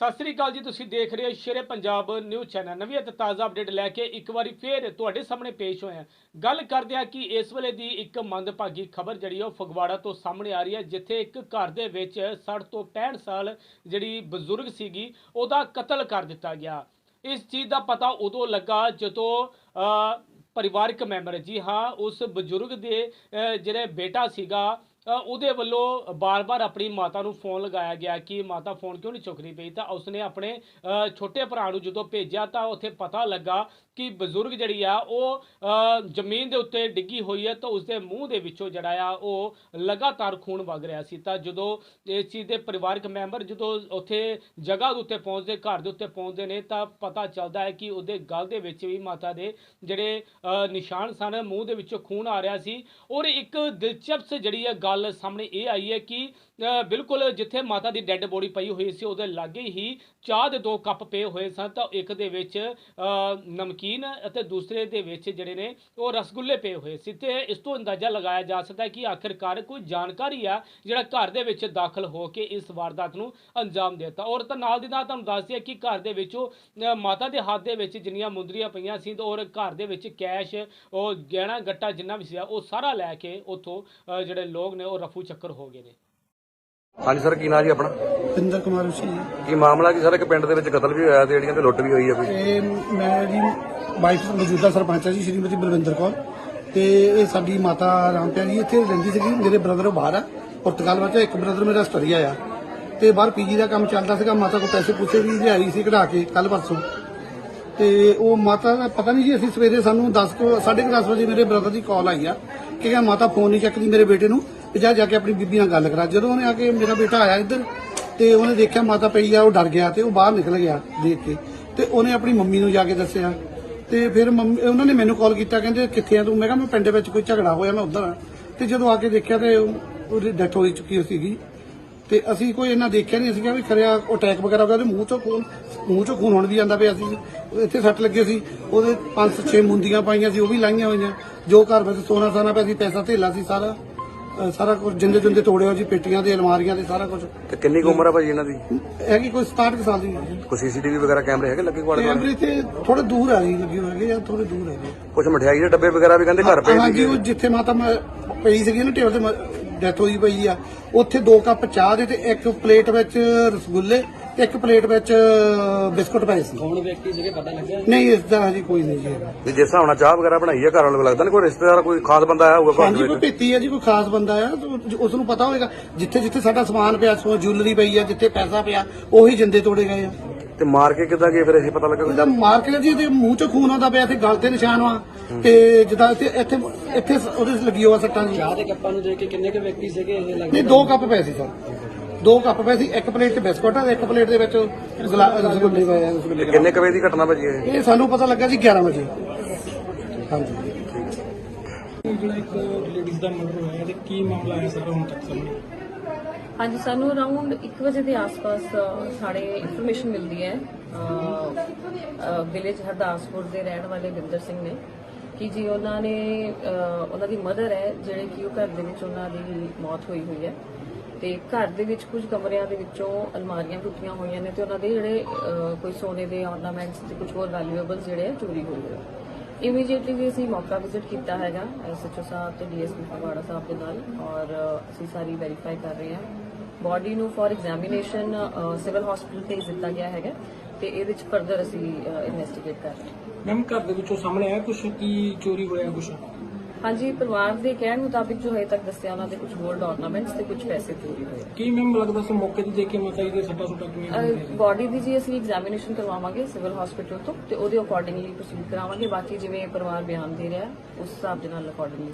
ਸਤਿ ਸ੍ਰੀ ਅਕਾਲ ਜੀ, ਤੁਸੀਂ ਦੇਖ ਰਹੇ ਹੋ ਸ਼ੇਰੇ ਪੰਜਾਬ ਨਿਊਜ਼ ਚੈਨਲ। ਨਵੀਂ ਅਤੇ ਤਾਜ਼ਾ ਅਪਡੇਟ ਲੈ ਕੇ ਇੱਕ ਵਾਰੀ ਫੇਰ ਤੁਹਾਡੇ ਸਾਹਮਣੇ ਪੇਸ਼ ਹੋਇਆ ਗੱਲ ਕਰਦੇ ਹਾਂ ਕਿ ਇਸ ਵੇਲੇ ਦੀ ਇੱਕ ਮੰਦਭਾਗੀ ਖਬਰ ਜਿਹੜੀ ਉਹ ਫਗਵਾੜਾ ਤੋਂ ਸਾਹਮਣੇ ਆ ਰਹੀ ਹੈ, ਜਿੱਥੇ ਇੱਕ ਘਰ ਦੇ ਵਿੱਚ 60 ਤੋਂ 65 ਸਾਲ ਜਿਹੜੀ ਬਜ਼ੁਰਗ ਸੀਗੀ, ਉਹਦਾ ਕਤਲ ਕਰ ਦਿੱਤਾ ਗਿਆ। ਇਸ ਚੀਜ਼ ਦਾ ਪਤਾ ਉਦੋਂ ਲੱਗਾ ਜਦੋਂ ਪਰਿਵਾਰਕ ਮੈਂਬਰ ਜੀ ਹਾਂ, ਉਸ ਬਜ਼ੁਰਗ ਦੇ ਜਿਹੜੇ ਬੇਟਾ ਸੀਗਾ ਉਹਦੇ ਵੱਲੋਂ ਬਾਰ-ਬਾਰ ਆਪਣੀ ਮਾਤਾ ਨੂੰ ਫੋਨ ਲਗਾਇਆ ਗਿਆ ਕਿ ਮਾਤਾ ਫੋਨ ਕਿਉਂ ਨਹੀਂ ਚੁੱਕ ਰਹੀ ਪਈ? ਤਾਂ ਉਸਨੇ ਆਪਣੇ ਅ, ਛੋਟੇ ਭਰਾ ਨੂੰ ਜਦੋਂ ਭੇਜਿਆ ਤਾਂ ਉੱਥੇ ਪਤਾ ਲੱਗਾ ਕਿ ਬਜ਼ੁਰਗ ਜਿਹੜੀ ਆ ਉਹ ਜ਼ਮੀਨ ਦੇ ਉੱਤੇ ਡਿੱਗੀ ਹੋਈ ਹੈ ਤਾਂ ਉਸਦੇ ਮੂੰਹ ਦੇ ਵਿੱਚੋਂ ਜਿਹੜਾ ਆ ਉਹ ਲਗਾਤਾਰ ਖੂਨ ਵਗ ਰਿਹਾ ਸੀ। ਤਾਂ ਜਦੋਂ ਇਸ ਚੀਜ਼ ਦੇ ਪਰਿਵਾਰਕ ਮੈਂਬਰ ਜਦੋਂ ਉੱਥੇ ਜਗ੍ਹਾ ਦੇ ਉੱਤੇ ਪਹੁੰਚਦੇ ਘਰ ਦੇ ਉੱਤੇ ਪਹੁੰਚਦੇ ਨੇ ਤਾਂ ਪਤਾ ਚੱਲਦਾ ਹੈ ਕਿ ਉਹਦੇ ਗਲ ਦੇ ਵਿੱਚ ਵੀ ਮਾਤਾ ਦੇ ਜਿਹੜੇ ਨਿਸ਼ਾਨ ਸਨ ਮੂੰਹ ਦੇ ਵਿੱਚੋਂ ਖੂਨ ਆ ਰਿਹਾ ਸੀ। ਔਰ ਇੱਕ ਦਿਲਚਸਪ ਜਿਹੜੀ ਹੈ ਗੱਲ ਸਾਹਮਣੇ ਇਹ ਆਈ ਹੈ ਕਿ ਬਿਲਕੁਲ ਜਿੱਥੇ ਮਾਤਾ ਦੀ ਡੈੱਡ ਬੋਡੀ ਪਈ ਹੋਈ ਸੀ ਉਹਦੇ ਲਾਗੇ ਹੀ ਚਾਹ ਦੇ ਦੋ ਕੱਪ ਪਏ ਹੋਏ ਸਨ। ਤਾਂ ਇੱਕ ਦੇ ਵਿੱਚ ਅ, ਨਮਕੀਨ ਅਤੇ ਦੂਸਰੇ ਦੇ ਵਿੱਚ ਜਿਹੜੇ ਨੇ ਉਹ ਰਸਗੁੱਲੇ ਪਏ ਹੋਏ ਸੀ ਤੇ ਇਸ ਤੋਂ ਅੰਦਾਜ਼ਾ ਲਗਾਇਆ ਜਾ ਸਕਦਾ ਹੈ ਕਿ ਆਖਿਰਕਾਰ ਕੋਈ ਜਾਣਕਾਰੀ ਆ ਜਿਹੜਾ ਘਰ ਦੇ ਵਿੱਚ ਦਾਖਲ ਹੋ ਕੇ ਇਸ ਵਾਰਦਾਤ ਨੂੰ ਅੰਜਾਮ ਦਿੱਤਾ। ਔਰ ਤਾਂ ਨਾਲ ਦੀ ਨਾਲ ਤੁਹਾਨੂੰ ਦੱਸ ਦਈਏ ਕਿ ਘਰ ਦੇ ਵਿੱਚੋਂ ਮਾਤਾ ਦੇ ਹੱਥ ਦੇ ਵਿੱਚ ਜਿੰਨੀਆਂ ਮੁੰਦਰੀਆਂ ਪਈਆਂ ਸੀ ਔਰ ਘਰ ਦੇ ਵਿੱਚ ਕੈਸ਼ ਉਹ ਗਹਿਣਾ ਗੱਟਾ ਜਿੰਨਾ ਵੀ ਸੀ ਉਹ ਸਾਰਾ ਲੈ ਕੇ ਉੱਥੋਂ ਜਿਹੜੇ ਲੋਕ ਨੇ ਉਹ ਰਫੂ ਚੱਕਰ ਹੋ ਗਏ ਨੇ। ਹਾਂਜੀ ਸਰ ਕੀ ਨਾਂ ਜੀ ਆਪਣਾ? ਪਿੰਦਰ ਕੁਮਾਰ ਉਸੀ ਜੀ। ਕੀ ਮਾਮਲਾ ਕੀ ਸਰ? ਇੱਕ ਪਿੰਡ ਦੇ ਵਿੱਚ ਕਤਲ ਵੀ ਹੋਇਆ ਤੇ ਜਿਹੜੀਆਂ ਤੇ ਲੁੱਟ ਵੀ ਹੋਈ ਹੈ ਕੋਈ? ਇਹ ਮੈਂ ਜੀ ਵਾਈਫ ਮੌਜੂਦਾ ਸਰਪੰਚ ਹੈ ਜੀ, ਸ਼੍ਰੀਮਤੀ ਬਲਵਿੰਦਰ ਕੌਰ। ਤੇ ਇਹ ਸਾਡੀ ਮਾਤਾ ਰਾਮਪਿਆ ਜੀ ਇੱਥੇ ਰਹਿੰਦੀ ਸੀਗੀ, ਮੇਰੇ ਬ੍ਰਦਰ ਬਾਹਰ ਆ। ਪੁਰਤਗਾਲ ਵਿੱਚ ਇੱਕ ਬ੍ਰਦਰ ਮੇਰਾ ਆਸਟਰੀਆ ਆ ਤੇ ਬਾਹਰ ਪੀਜੀ ਦਾ ਕੰਮ ਚੱਲਦਾ ਸੀਗਾ, ਮਾਤਾ ਕੋਲ ਪੈਸੇ ਪੁੱਛੇ ਵੀ ਲਿਆਈ ਸੀ ਕਢਾ ਕੇ ਕੱਲ ਪਰਸੋਂ। ਤੇ ਉਹ ਮਾਤਾ ਦਾ ਪਤਾ ਨਹੀਂ ਜੀ, ਅਸੀਂ ਸਵੇਰੇ ਸਾਨੂੰ 10 ਕੋ 10:30 ਵਜੇ ਮੇਰੇ ਬ੍ਰਦਰ ਦੀ ਕਾਲ ਆਈ ਆ। ਕਿ ਕਹਿੰਦਾ ਮਾਤਾ ਫੋਨ ਨਹੀਂ ਚੱਕਦੀ ਮੇਰੇ ਬੇਟੇ ਨੂੰ ਤੇ ਜਾ ਜਾ ਕੇ ਆਪਣੀ ਬੀਬੀ ਨਾਲ ਗੱਲ ਕਰਾ। ਜਦੋਂ ਉਹਨੇ ਆ ਕੇ ਮੇਰਾ ਬੇਟਾ ਆਇਆ ਇੱਧਰ, ਤੇ ਉਹਨੇ ਦੇਖਿਆ ਮਾਤਾ ਪਈ ਆ, ਉਹ ਡਰ ਗਿਆ ਤੇ ਉਹ ਬਾਹਰ ਨਿਕਲ ਗਿਆ ਦੇਖ ਕੇ। ਤੇ ਉਹਨੇ ਆਪਣੀ ਮੰਮੀ ਨੂੰ ਜਾ ਕੇ ਦੱਸਿਆ ਤੇ ਫਿਰ ਮੰਮੀ, ਉਹਨਾਂ ਨੇ ਮੈਨੂੰ ਕਾਲ ਕੀਤਾ, ਕਹਿੰਦੇ ਕਿੱਥੇ ਆ ਤੂੰ? ਮੈਂ ਕਿਹਾ ਮੈਂ ਪਿੰਡ ਵਿੱਚ ਕੋਈ ਝਗੜਾ ਹੋਇਆ, ਮੈਂ ਉੱਧਰ ਆ। ਤੇ ਜਦੋਂ ਆ ਕੇ ਦੇਖਿਆ ਤੇ ਉਹ- ਉਹਦੀ ਡੈਥ ਹੋ ਚੁੱਕੀ ਸੀਗੀ। ਤੇ ਅਸੀਂ ਕੋਈ ਇਹਨਾਂ ਦੇਖਿਆ ਨਹੀਂ, ਅਸੀਂ ਕਿਹਾ ਵੀ ਖਰਿਆ ਅਟੈਕ ਵਗੈਰਾ ਹੋ ਤੇ ਮੂੰਹ ਚੋਂ ਖੂਨ, ਮੂੰਹ ਚੋਂ ਖੂਨ ਹੋਣ ਵੀ ਜਾਂਦਾ ਪਿਆ ਸੀ। ਇੱਥੇ ਸੱਟ ਲੱਗੇ ਸੀ, ਉਹਦੇ ਪੰਜ ਛੇ ਮੁੰਦੀਆਂ ਪਾਈਆਂ ਸੀ, ਉਹ ਵੀ ਲਾਈਆਂ ਹੋਈਆਂ। ਜੋ ਘਰ ਵਿੱਚ ਸੋਨਾ ਸਾਨਾ ਪਿਆ ਸੀ, ਪੈਸਾ ਧੇਲਾ ਸੀ ਸਾਰਾ। ਸਾਰਾ ਕੁਝ ਜਿੰਦੇ ਜਿੰਦੇ ਤੋੜੇ ਹੋਏ ਸੀ ਪੇਟੀਆਂ ਤੇ ਅਲਮਾਰੀਆਂ ਤੇ ਸਾਰਾ ਕੁਝ ਤੇ ਕਿੰਨੀ ਕੁ ਉਮਰ ਹੈ ਭਾਜੀ ਇਹਨਾਂ ਦੀ? ਹੈਗੀ ਕੋਈ 67 ਕੁ ਸਾਲ ਦੀ ਕੋਈ ਸੀਸੀਟੀਵੀ ਵਗੈਰਾ ਕੈਮਰੇ ਹੈਗੇ ਲੱਗੇ ਕੋਲ ਕੈਮਰੇ ਤੇ ਥੋੜੇ ਦੂਰ ਆ ਜੀ ਲੱਗੇ ਹੋਏ ਹੈਗੇ ਜਾਂ ਥੋੜੇ ਦੂਰ ਹੈਗੇ ਕੁਝ ਮਠਿਆਈ ਦੇ ਡੱਬੇ ਵਗੈਰਾ ਵੀ ਕਹਿੰਦੇ ਘਰ ਪਏ ਹਾਂਜੀ ਸੀਗੇ। ਉਹ ਜਿੱਥੇ ਮਾਤਾ ਮ- ਪਈ ਸੀਗੀ ਨਾ ਟੇਬਲ ਤੇ ਡੈਥ ਹੋਈ ਪਈ ਆ ਉੱਥੇ ਦੋ ਕੱਪ ਚਾਹ ਦੇ ਤੇ ਇੱਕ ਪਲੇਟ ਵਿੱਚ ਰਸਗੁੱਲੇ ਤੇ ਇੱਕ ਪਲੇਟ ਵਿੱਚ ਬਿਸਕੁਟ ਪਏ ਸੀ। ਕੌਣ ਵਿਅਕਤੀ ਸੀਗੇ ਪਤਾ ਲੱਗਿਆ? ਨਹੀਂ ਇਸ ਦਾ ਹਜੇ ਕੋਈ ਨਹੀਂ ਜੀ। ਹੈਗਾ। ਵੀ ਜਿਸ ਹਿਸਾਬ ਨਾਲ ਚਾਹ ਵਗੈਰਾ ਬਣਾਈ ਹੈ ਘਰ ਵਾਲੇ ਨੂੰ ਲੱਗਦਾ ਨਹੀਂ ਕੋਈ ਰਿਸ਼ਤੇਦਾਰ ਕੋਈ ਖਾਸ ਬੰਦਾ ਆਇਆ ਹੋਊਗਾ ਘਰ ਹਾਂਜੀ ਦੇ ਕੋਈ ਵਿੱਚ? ਪੀਤੀ ਹੈ ਜੀ ਕੋਈ ਖਾਸ ਬੰਦਾ ਆ ਉਸ ਨੂੰ ਪਤਾ ਹੋਏਗਾ ਜਿੱਥੇ ਜਿੱਥੇ ਸਾਡਾ ਸਮਾਨ ਪਿਆ ਸੋ ਜੁਐਲਰੀ ਪਈ ਆ ਜਿੱਥੇ ਪੈਸਾ ਪਿਆ ਉਹੀ ਜਿੰਦੇ ਤੋੜੇ ਗਏ ਆ। ਤੇ ਮਾਰ ਕੇ ਕਿੱਦਾਂ ਗਏ ਫਿਰ ਇਹ ਪਤਾ ਲੱਗਾ ਇਹਦਾ ਮਾਰਕੀਟ ਜੀ ਦੇ ਮੂੰਹ ਚ ਖੂਨ ਆਉਂਦਾ ਪਿਆ ਤੇ ਗਲ ਤੇ ਨਿਸ਼ਾਨ ਵਾ ਤੇ ਜਿੱਦਾਂ ਇੱਥੇ ਇੱਥੇ ਇੱਥੇ ਉਹਦੇ ਲੱਗੀ ਹੋਆ ਸੱਟਾਂ ਜੀ। ਚਾਹ ਦੇ ਕੱਪਾਂ ਨੂੰ ਦੇਖ ਕੇ ਕਿੰਨੇ ਕੁ ਵਿਅਕਤੀ ਸੀਗੇ ਇਹ ਨਹੀਂ ਦੋ ਕੱਪ ਪਏ ਸੀ ਸਰ। ਦੋ ਕੱਪ ਪਏ ਸੀ ਇੱਕ ਪਲੇਟ 'ਚ ਬਿਸਕੁਟ ਤੇ ਇੱਕ ਪਲੇਟ ਦੇ ਵਿੱਚ ਗੁਲਾ- ਰਸਗੁੱਲੇ। ਪਏ ਆ ਰਸਗੁੱਲੇ ਕਿੰਨੇ ਕਵੇ ਦੀ ਘਟਨਾ ਭਾਜੀ ਇਹ? ਇਹ ਸਾਨੂੰ ਪਤਾ ਲੱਗਾ ਜੀ 11 ਵਜੇ। ਹਾਂਜੀ। ਜਿਹੜਾ ਇੱਕ ਲੇਡੀਜ਼ ਦਾ ਮਰਡਰ ਹੋਇਆ ਤੇ ਕੀ ਮਾਮਲਾ ਹੈ ਸਾਰਾ ਹੁਣ ਤੱਕ ਸਾਹਮਣੇ? ਹਾਂਜੀ ਸਾਨੂੰ ਅਰਾਊਂਡ 1 ਵਜੇ ਦੇ ਆਸ-ਪਾਸ ਅ, ਸਾਡੇ ਇਨਫੋਰਮੇਸ਼ਨ ਮਿਲਦੀ ਹੈ। ਵਿਲੇਜ ਹਰਦਾਸਪੁਰ ਦੇ ਰਹਿਣ ਵਾਲੇ ਬਿੰਦਰ ਸਿੰਘ ਨੇ ਕਿ ਜੀ ਉਹਨਾਂ ਨੇ ਅ, ਉਹਨਾਂ ਦੀ ਮਦਰ ਹੈ ਜਿਹੜੇ ਕਿ ਉਹ ਘਰ ਦੇ ਵਿੱਚ ਉਹਨਾਂ ਦੀ ਮੌਤ ਹੋਈ ਹੋਈ ਹੈ। ਤੇ ਘਰ ਦੇ ਵਿੱਚ ਕੁਝ ਕਮਰਿਆਂ ਦੇ ਵਿੱਚੋਂ ਅਲਮਾਰੀਆਂ ਟੁੱਟੀਆਂ ਹੋਈਆਂ ਨੇ ਤੇ ਉਹਨਾਂ ਦੇ ਜਿਹੜੇ ਕੋਈ ਸੋਨੇ ਦੇ ਆਰਨਾਮੈਂਟਸ ਤੇ ਕੁਝ ਹੋਰ ਵੈਲਿਊਏਬਲ ਜਿਹੜੇ ਚੋਰੀ ਹੋਏ ਹੋਏ ਇਮੀਡੀਏਟਲੀ ਵੀ ਅਸੀਂ ਮੌਕਾ ਵਿਜ਼ਿਟ ਕੀਤਾ ਹੈਗਾ ਐਸਐਚਓ ਸਾਹਿਬ ਤੇ ਡੀਐਸਪੀ ਫਗਵਾੜਾ ਸਾਹਿਬ ਦੇ ਨਾਲ ਔਰ ਅਸੀਂ ਸਾਰੀ ਵੈਰੀਫਾਈ ਕਰ ਰਹੇ ਹਾਂ। ਬਾਡੀ ਨੂੰ ਫॉर ਐਗਜ਼ਾਮੀਨੇਸ਼ਨ ਸਿਵਲ ਹਸਪੀਟਲ ਭੇਜ ਦਿੱਤਾ ਗਿਆ ਹੈਗਾ ਤੇ ਇਹਦੇ ਵਿੱਚ ਫਰਦਰ ਅਸੀਂ ਇਨਵੈਸਟੀਗੇਟ ਕਰ ਰਹੇ ਹਾਂ। ਮੈਮ ਘਰ ਦੇ ਵਿੱਚੋਂ ਸਾਹਮਣੇ ਆਇਆ ਕੁਝ ਕੀ ਚੋਰੀ ਹੋਇਆ ਕੁਝ ਹਾਂਜੀ ਪਰਿਵਾਰ ਦੇ ਕਹਿਣ ਮੁਤਾਬਿਕ ਜੋ ਹਜੇ ਤੱਕ ਦੱਸਿਆ ਉਹਨਾਂ ਦੇ ਕੁਝ ਗੋਲਡ ਆਰਨਾਮੈਂਟਸ ਤੇ ਕੁਝ ਪੈਸੇ ਚੋਰੀ ਹੋਏ। ਕੀ ਮੈਮ ਲੱਗਦਾ ਸੀ ਮੌਕੇ ਤੇ ਦੇਖ ਕੇ ਮਾਤਾ ਜੀ ਦੇ ਸੱਟਾ ਸੁੱਟਾ ਕਿਵੇਂ? ਬਾਡੀ ਦੀ ਜੀ ਅਸੀਂ ਐਗਜ਼ਾਮੀਨੇਸ਼ਨ ਕਰਵਾਵਾਂਗੇ ਸਿਵਲ ਹਸਪੀਟਲ ਤੋਂ ਤੇ ਉਹਦੇ ਅਕੋਰਡਿੰਗਲੀ ਪ੍ਰੋਸੀਡ ਕਰਾਵਾਂਗੇ। ਬਾਕੀ ਜਿਵੇਂ ਪਰਿਵਾਰ ਬਿਆਨ ਦੇ ਰਿਹਾ ਉਸ ਹਿਸਾਬ ਦੇ ਨਾਲ ਅਕੋਰਡਿੰਗਲੀ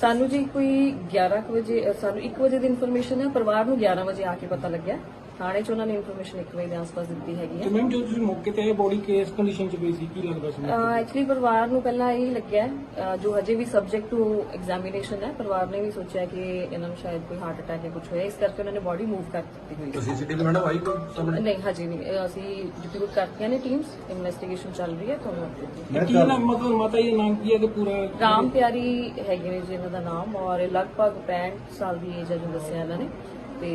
ਸਾਨੂੰ ਜੀ ਕੋਈ 11 ਕੁ ਵਜੇ ਸਾਨੂੰ 1 ਵਜੇ ਦੀ ਇਨਫੋਰਮੇਸ਼ਨ ਹੈ ਪਰਿਵਾਰ ਨੂੰ 11 ਵਜੇ ਆ ਕੇ ਪਤਾ ਲੱਗਿਆ। ਥਾਣੇ 'ਚ ਉਹਨਾਂ ਨੇ ਇਨਫੋਰਮੇਸ਼ਨ 1 ਵਜੇ ਦੇ ਆਸ-ਪਾਸ ਦਿੱਤੀ ਹੈਗੀ ਤੇ ਹੈ ਮੈਮ ਜਦੋਂ ਤੁਸੀਂ ਮੌਕੇ ਤੇ ਆਏ ਬੋਡੀ ਕਿਸ ਕੰਡੀਸ਼ਨ 'ਚ ਪਈ ਸੀ ਕੀ ਲੱਗਦਾ ਸੀ ਐਕਚੁਅਲੀ ਪਰਿਵਾਰ ਨੂੰ ਪਹਿਲਾਂ ਇਹ ਲੱਗਿਆ ਹੈ, ਜੋ ਹਜੇ ਵੀ ਸਬਜੈਕਟ ਟੂ ਐਗਜ਼ਾਮੀਨੇਸ਼ਨ ਹੈ ਪਰਿਵਾਰ ਨੇ ਵੀ ਸੋਚਿਆ ਕਿ ਇਹਨਾਂ ਨੂੰ ਸ਼ਾਇਦ ਕੋਈ ਹਾਰਟ ਅਟੈਕ ਜਾਂ ਕੁਝ ਹੋਇਆ ਇਸ ਕਰਕੇ ਉਹਨਾਂ ਨੇ ਬਾਡੀ ਮੂਵ ਕਰ ਦਿੱਤੀ ਹੋਈ ਹੈ ਸੀਸੀਟੀਵੀ ਮੈਡਮ ਆਈ ਕੋਈ ਨਹੀਂ ਹਜੇ ਨਹੀਂ ਇਹ ਅਸੀਂ ਡਿਪਿਊਟ ਕਰਤੀਆਂ ਨੇ ਟੀਮਸ ਇਨਵੈਸਟੀਗੇਸ਼ਨ ਚੱਲ ਰਹੀ ਹੈ ਤੁਹਾਨੂੰ update ਤੇ ਕੀ ਨਾਮ ਮਤਲਬ ਮਾਤਾ ਜੀ ਦਾ ਨਾਮ ਕੀ ਹੈ ਤੇ ਪੂਰਾ? ਰਾਮ ਪਿਆਰੀ ਹੈਗੇ ਨੇ ਜੀ ਇਹਨਾਂ ਦਾ ਨਾਮ ਔਰ ਇਹ ਲਗਭਗ 65 ਸਾਲ ਦੀ ਏਜ ਹੈ ਜੋ ਦੱਸਿਆ ਇਹਨਾਂ ਨੇ। ਤੇ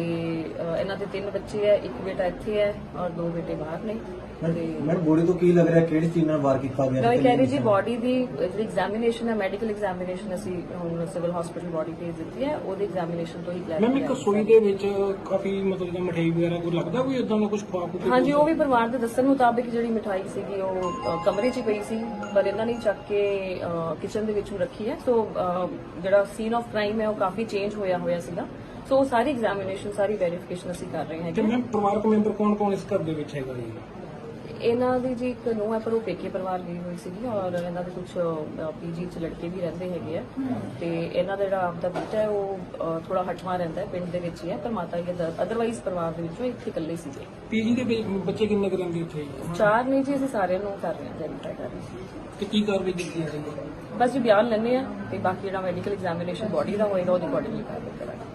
ਇਹਨਾਂ ਦੇ ਤਿੰਨ ਬੱਚੇ ਹੈ ਇੱਕ ਬੇਟਾ ਇੱਥੇ ਹੈ ਔਰ ਦੋ ਬੇਟੇ ਬਾਹਰ ਨੇ। ਮੈਡਮ ਬੋਡੀ ਤੋਂ ਕੀ ਲੱਗ ਰਿਹਾ? ਕਿਹੜੀ ਚੀਜ਼ ਨਾਲ ਵਾਰ ਕੀਤਾ ਗਿਆ? ਮੈਂ ਕਹਿ ਰਹੀ ਜੀ ਬਾਡੀ ਦੀ ਜਿਹੜੀ ਐਗਜ਼ਾਮੀਨੇਸ਼ਨ ਹੈ ਮੈਡੀਕਲ ਐਗਜ਼ਾਮੀਨੇਸ਼ਨ ਅਸੀਂ ਹੁਣ ਸਿਵਲ ਹਸਪੀਟਲ ਬਾਡੀ ਭੇਜ ਦਿੱਤੀ ਹੈ ਉਹਦੀ ਐਗਜ਼ਾਮੀਨੇਸ਼ਨ ਤੋਂ ਹੀ ਮੈਮ ਇੱਕ ਕਲੈਰਿਟੀ ਸੋਈ ਦੇ ਵਿੱਚ ਕਾਫੀ ਮਤਲਬ ਜਿਹਾ ਮਠਿਆਈ ਵਗੈਰਾ ਕੋਈ ਲੱਗਦਾ ਕੋਈ ਇਦਾਂ ਦਾ ਕੁਝ ਖਵਾ ਖੂ ਕੇ ਹਾਂਜੀ ਉਹ ਵੀ ਪਰਿਵਾਰ ਦੇ ਦੱਸਣ ਮੁਤਾਬਿਕ ਜਿਹੜੀ ਮਿਠਾਈ ਸੀਗੀ ਉਹ ਕਮਰੇ 'ਚ ਹੀ ਪਈ ਸੀ ਪਰ ਇਹਨਾਂ ਨੇ ਚੱਕ ਕੇ ਕਿਚਨ ਦੇ ਵਿੱਚ ਰੱਖੀ ਹੈ। ਸੋ ਜਿਹੜਾ ਸੀਨ ਆਫ ਕ੍ਰਾਈਮ ਹੈ ਉਹ ਕਾਫੀ ਚੇਂਜ ਹੋਇਆ ਹੋਇਆ ਸੀਗਾ। ਸੋ ਸਾਰੀ ਐਗਜ਼ਾਮੀਨੇਸ਼ਨ ਸਾਰੀ ਵੈਰੀਫਿਕੇਸ਼ਨ ਅਸੀਂ ਕਰ ਰਹੇ ਤੇ ਹੈਗੇ। ਮੈਮ ਪਰਿਵਾਰਕ ਮੈਂਬਰ ਕੌਣ ਕੌਣ ਇਸ ਘਰ ਦੇ ਵਿੱਚ ਹੈਗਾ ਜੀ? ਇਹਨਾਂ ਦੀ ਜੀ ਇੱਕ ਨੂੰਹ ਹੈ ਪਰ ਉਹ ਪੇਕੇ ਪਰਿਵਾਰ ਗਈ ਹੋਈ ਸੀਗੀ ਔਰ ਇਹਨਾਂ ਦੇ ਕੁਝ ਪੀਜੀ 'ਚ ਲੜਕੇ ਵੀ ਰਹਿੰਦੇ ਹੈਗੇ ਆ। ਤੇ ਇਹਨਾਂ ਦਾ ਜਿਹੜਾ ਆਪਦਾ ਬੇਟਾ ਹੈ ਉਹ ਥੋੜਾ ਹਟਵਾ ਰਹਿੰਦਾ ਹੈ ਪਿੰਡ ਦੇ ਵਿੱਚ ਹੀ ਹੈ ਪਰ ਮਾਤਾ ਜੀ ਅਦਰਵਾਈਜ਼ ਪਰਿਵਾਰ ਦੇ ਵਿੱਚੋਂ ਇੱਥੇ ਇਕੱਲੇ ਸੀਗੇ। ਪੀਜੀ ਦੇ ਬੱਚੇ ਕਿੰਨੇ ਕੁ ਰਹਿੰਦੇ ਇੱਥੇ? ਚਾਰ ਨੇ ਜੀ ਅਸੀਂ ਸਾਰਿਆਂ ਨੂੰ ਕਰ ਰਹੇ ਹਾਂ ਵੈਰੀਫਾਈ ਕਰ ਰਹੇ ਹਾਂ। ਤੇ ਕੀ ਕਾਰਵਾਈ ਕੀਤੀ ਜਾ ਰਹੀ ਹੈ? ਬਸ ਜੀ ਬਿਆਨ ਲੈਣੇ ਆ ਤੇ ਬਾਕੀ ਜਿਹੜਾ ਮੈਡੀਕਲ ਐਗਜ਼ਾਮੀਨੇਸ਼ਨ ਬਾਡੀ ਦਾ ਹੋਏਗਾ ਉਹਦੇ ਅਕੋਰਡਿੰਗਲੀ ਕਾਰਵਾਈ ਕਰਾਂਗੇ।